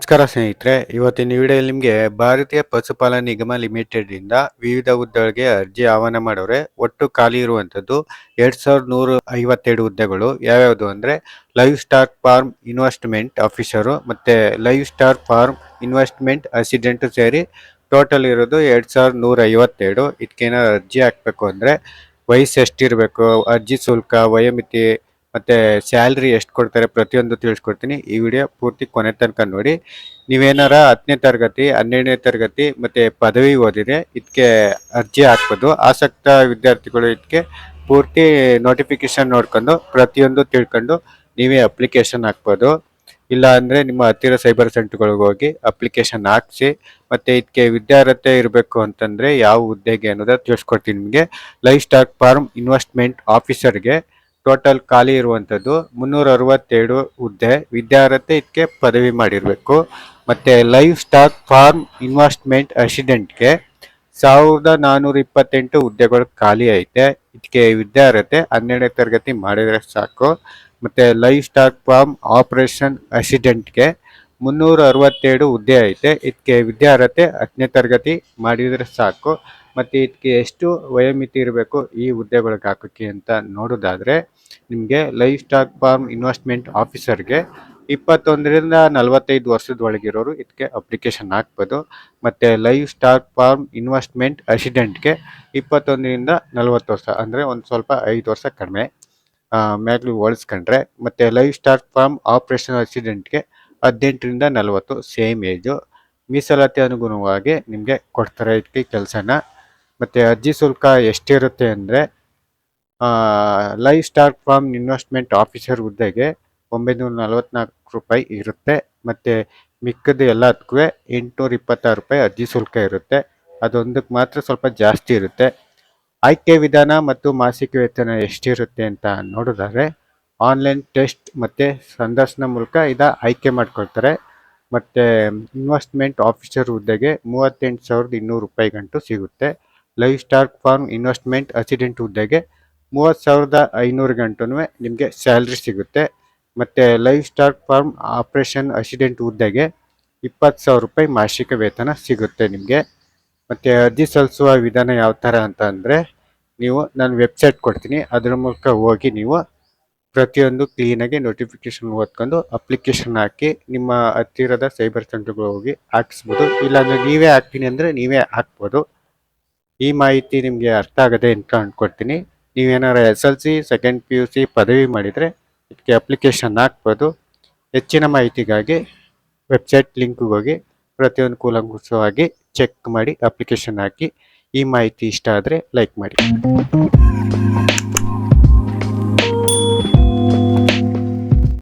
ನಮಸ್ಕಾರ ಸ್ನೇಹಿತರೆ, ಇವತ್ತಿನ ವಿಡಿಯೋದಲ್ಲಿ ನಿಮಗೆ ಭಾರತೀಯ ಪಶುಪಾಲನಾ ನಿಗಮ ಲಿಮಿಟೆಡ್ ಇಂದ ವಿವಿಧ ಹುದ್ದೆಗಳಿಗೆ ಅರ್ಜಿ ಆಹ್ವಾನ ಮಾಡೋರೆ. ಒಟ್ಟು ಖಾಲಿ ಇರುವಂತದ್ದು ಎರಡ್ ಸಾವಿರದ ನೂರ ಐವತ್ತೆರಡು ಹುದ್ದೆಗಳು. ಯಾವ್ಯಾವುದು ಅಂದ್ರೆ livestock farm investment officer ಮತ್ತೆ livestock farm investment assistant ಸೇರಿ ಟೋಟಲ್ ಇರೋದು ಎರಡ್ ಸಾವಿರದ ನೂರ ಐವತ್ತೆರಡು. ಇದಕ್ಕೇನಾದ್ರು ಅರ್ಜಿ ಹಾಕ್ಬೇಕು ಅಂದ್ರೆ ವಯಸ್ಸು ಎಷ್ಟಿರಬೇಕು, ಅರ್ಜಿ ಶುಲ್ಕ, ವಯೋಮಿತಿ ಮತ್ತೆ ಸ್ಯಾಲ್ರಿ ಎಷ್ಟು ಕೊಡ್ತಾರೆ ಪ್ರತಿಯೊಂದು ತಿಳಿಸ್ಕೊಡ್ತೀನಿ. ಈ ವಿಡಿಯೋ ಪೂರ್ತಿ ಕೊನೆ ತನಕ ನೋಡಿ. ನೀವೇನಾರ ಹತ್ತನೇ ತರಗತಿ, ಹನ್ನೆರಡನೇ ತರಗತಿ ಮತ್ತೆ ಪದವಿ ಓದಿದೆ ಇದಕ್ಕೆ ಅರ್ಜಿ ಹಾಕ್ಬೋದು. ಆಸಕ್ತ ವಿದ್ಯಾರ್ಥಿಗಳು ಇದಕ್ಕೆ ಪೂರ್ತಿ ನೋಟಿಫಿಕೇಶನ್ ನೋಡ್ಕೊಂಡು ಪ್ರತಿಯೊಂದು ತಿಳ್ಕೊಂಡು ನೀವೇ ಅಪ್ಲಿಕೇಶನ್ ಹಾಕ್ಬೋದು. ಇಲ್ಲ ಅಂದರೆ ನಿಮ್ಮ ಹತ್ತಿರ ಸೈಬರ್ ಸೆಂಟ್ರ್ಗಳಿಗೆ ಹೋಗಿ ಅಪ್ಲಿಕೇಶನ್ ಹಾಕ್ಸಿ, ಮತ್ತು ಇದಕ್ಕೆ ವಿದ್ಯಾರ್ಹತೆ ಇರಬೇಕು ಅಂತಂದರೆ ಯಾವ ಹುದ್ದೆಗೆ ಅನ್ನೋದ ತಿಳಿಸ್ಕೊಡ್ತೀನಿ ನಿಮಗೆ. ಲೈಫ್ ಸ್ಟಾಕ್ ಫಾರ್ಮ್ ಇನ್ವೆಸ್ಟ್ಮೆಂಟ್ ಆಫೀಸರ್ಗೆ ಟೋಟಲ್ ಖಾಲಿ ಇರುವಂಥದ್ದು ಮುನ್ನೂರ ಅರವತ್ತೆರಡು ಹುದ್ದೆ. ವಿದ್ಯಾರ್ಹತೆ ಇದಕ್ಕೆ ಪದವಿ ಮಾಡಿರಬೇಕು. ಮತ್ತು ಲೈವ್ ಸ್ಟಾಕ್ ಫಾರ್ಮ್ ಇನ್ವೆಸ್ಟ್ಮೆಂಟ್ ಅಸಿಡೆಂಟ್ಗೆ ಸಾವಿರದ ನಾನ್ನೂರ ಇಪ್ಪತ್ತೆಂಟು ಹುದ್ದೆಗಳು ಖಾಲಿ ಐತೆ. ಇದಕ್ಕೆ ವಿದ್ಯಾರ್ಹತೆ ಹನ್ನೆರಡನೇ ತರಗತಿ ಮಾಡಿದರೆ ಸಾಕು. ಮತ್ತು ಲೈವ್ ಸ್ಟಾಕ್ ಫಾರ್ಮ್ ಆಪರೇಷನ್ ಅಸಿಡೆಂಟ್ಗೆ ಮುನ್ನೂರ ಅರವತ್ತೆರಡು ಹುದ್ದೆ ಐತೆ. ಇದಕ್ಕೆ ವಿದ್ಯಾರ್ಹತೆ, ಹತ್ತನೇ ತರಗತಿ ಮಾಡಿದರೆ ಸಾಕು. ಮತ್ತು ಇದಕ್ಕೆ ಎಷ್ಟು ವಯೋಮಿತಿ ಇರಬೇಕು ಈ ಹುದ್ದೆಗಳಿಗೆ ಹಾಕೋಕ್ಕೆ ಅಂತ ನೋಡೋದಾದರೆ ನಿಮಗೆ ಲೈಫ್ ಸ್ಟಾಕ್ ಫಾರ್ಮ್ ಇನ್ವೆಸ್ಟ್ಮೆಂಟ್ ಆಫೀಸರ್ಗೆ ಇಪ್ಪತ್ತೊಂದರಿಂದ ನಲವತ್ತೈದು ವರ್ಷದೊಳಗಿರೋರು ಇದಕ್ಕೆ ಅಪ್ಲಿಕೇಶನ್ ಹಾಕ್ಬೋದು. ಮತ್ತು ಲೈವ್ ಸ್ಟಾಕ್ ಫಾರ್ಮ್ ಇನ್ವೆಸ್ಟ್ಮೆಂಟ್ ಅಸಿಡೆಂಟ್ಗೆ ಇಪ್ಪತ್ತೊಂದರಿಂದ ನಲವತ್ತು ವರ್ಷ, ಅಂದರೆ ಒಂದು ಸ್ವಲ್ಪ ಐದು ವರ್ಷ ಕಡಿಮೆ ಮ್ಯಾಗ್ಲಿ ಹೋಲಿಸ್ಕೊಂಡ್ರೆ. ಮತ್ತು ಲೈವ್ ಸ್ಟಾಕ್ ಫಾರ್ಮ್ ಆಪ್ರೇಷನ್ ಅಸಿಡೆಂಟ್ಗೆ ಹದಿನೆಂಟರಿಂದ ನಲವತ್ತು ಸೇಮ್ ಏಜು ಮೀಸಲಾತಿ ಅನುಗುಣವಾಗಿ ನಿಮಗೆ ಕೊಡ್ತಾರೆ ಇದಕ್ಕೆ ಕೆಲಸನ. ಮತ್ತು ಅರ್ಜಿ ಶುಲ್ಕ ಎಷ್ಟಿರುತ್ತೆ ಅಂದರೆ life stock farm investment officer ಹುದ್ದೆಗೆ ಒಂಬೈನೂರ ನಲವತ್ನಾಲ್ಕು ರೂಪಾಯಿ ಇರುತ್ತೆ. ಮತ್ತು ಮಿಕ್ಕದ ಎಲ್ಲದಕ್ಕೂ ಎಂಟುನೂರ ಇಪ್ಪತ್ತಾರು ರೂಪಾಯಿ ಅರ್ಜಿ ಶುಲ್ಕ ಇರುತ್ತೆ. ಅದೊಂದಕ್ಕೆ ಮಾತ್ರ ಸ್ವಲ್ಪ ಜಾಸ್ತಿ ಇರುತ್ತೆ. ಆಯ್ಕೆ ವಿಧಾನ ಮತ್ತು ಮಾಸಿಕ ವೇತನ ಎಷ್ಟಿರುತ್ತೆ ಅಂತ ನೋಡಿದ್ರೆ ಆನ್ಲೈನ್ ಟೆಸ್ಟ್ ಮತ್ತು ಸಂದರ್ಶನ ಮೂಲಕ ಇದ ಆಯ್ಕೆ ಮಾಡ್ಕೊಳ್ತಾರೆ. ಮತ್ತು ಇನ್ವೆಸ್ಟ್ಮೆಂಟ್ ಆಫೀಸರ್ ಹುದ್ದೆಗೆ ಮೂವತ್ತೆಂಟು ಸಾವಿರದ ಇನ್ನೂರು ರೂಪಾಯಿ ಗಂಟು ಸಿಗುತ್ತೆ. Live stock farm investment assistant ಹುದ್ದೆಗೆ ಮೂವತ್ತು ಸಾವಿರದ ಐನೂರು ಗಂಟು ನಿಮಗೆ ಸ್ಯಾಲ್ರಿ ಸಿಗುತ್ತೆ. ಮತ್ತು live stock farm operation assistant ಹುದ್ದೆಗೆ ಇಪ್ಪತ್ತು ಸಾವಿರ ರೂಪಾಯಿ ಮಾಸಿಕ ವೇತನ ಸಿಗುತ್ತೆ ನಿಮಗೆ. ಮತ್ತು ಅರ್ಜಿ ಸಲ್ಲಿಸುವ ವಿಧಾನ ಯಾವ ಥರ ಅಂತ ಅಂದರೆ, ನೀವು ನಾನು ವೆಬ್ಸೈಟ್ ಕೊಡ್ತೀನಿ. ಅದರ ಮೂಲಕ ಹೋಗಿ ನೀವು ಪ್ರತಿಯೊಂದು ಕ್ಲೀನಾಗಿ ನೋಟಿಫಿಕೇಶನ್ ಓದ್ಕೊಂಡು ಅಪ್ಲಿಕೇಶನ್ ಹಾಕಿ ನಿಮ್ಮ ಹತ್ತಿರದ ಸೈಬರ್ ಸೆಂಟರ್ಗಳು ಹೋಗಿ ಹಾಕಿಸ್ಬೋದು. ಇಲ್ಲಾಂದರೆ ನೀವೇ ಹಾಕ್ತೀನಿ ಅಂದರೆ ನೀವೇ ಹಾಕ್ಬೋದು. ಈ ಮಾಹಿತಿ ನಿಮಗೆ ಅರ್ಥ ಆಗದೆ ಅಂತ ಅಂದ್ಕೊಡ್ತೀನಿ ನೀವೇನಾರು S L C second P U C ಪದವಿ ಮಾಡಿದರೆ ಇದಕ್ಕೆ ಅಪ್ಲಿಕೇಶನ್ ಹಾಕ್ಬೋದು. ಹೆಚ್ಚಿನ ಮಾಹಿತಿಗಾಗಿ ವೆಬ್ಸೈಟ್ ಲಿಂಕ್ಗೆ ಹೋಗಿ ಪ್ರತಿಯೊಂದು ಕೂಲಂಕುಷವಾಗಿ ಚೆಕ್ ಮಾಡಿ ಅಪ್ಲಿಕೇಶನ್ ಹಾಕಿ ಈ ಮಾಹಿತಿ ಇಷ್ಟ ಆದರೆ ಲೈಕ್ ಮಾಡಿ.